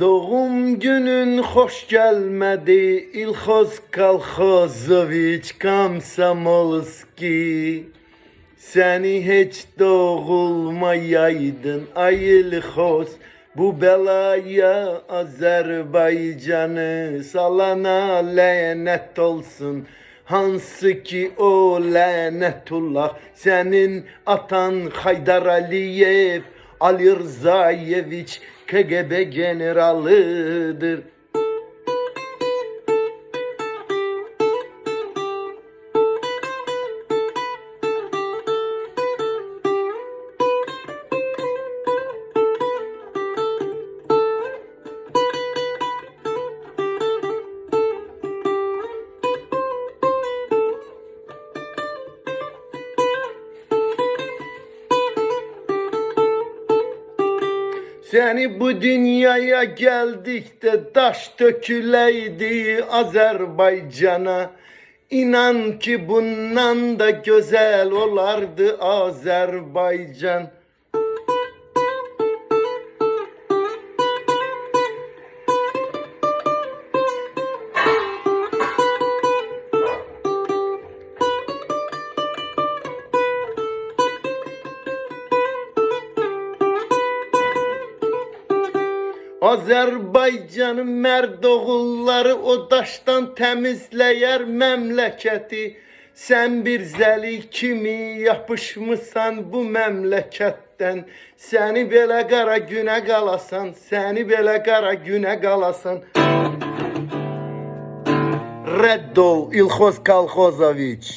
Doğum günün hoş gelmedi. İlhoz Kalhozoviç Kamsamolski Seni hiç doğulmayaydın ay İlhoz. Bu belaya Azerbaycan'ı salana lanet olsun. Hansı ki o lanetullah senin atan Haydar Aliyev Ali Rzayeviç KGB generalıdır. Seni bu dünyaya geldikte taş döküleydi Azerbaycan'a. İnan ki bundan da güzel olardı Azerbaycan. Azerbaycanın mərd oğulları o daşdan təmizləyər məmləkəti. Sən bir zəli kimi yapışmısan bu məmləkətdən. Səni belə qara günə qalasan, səni belə qara günə qalasan. Rədd İlxoz Kalxozoviç.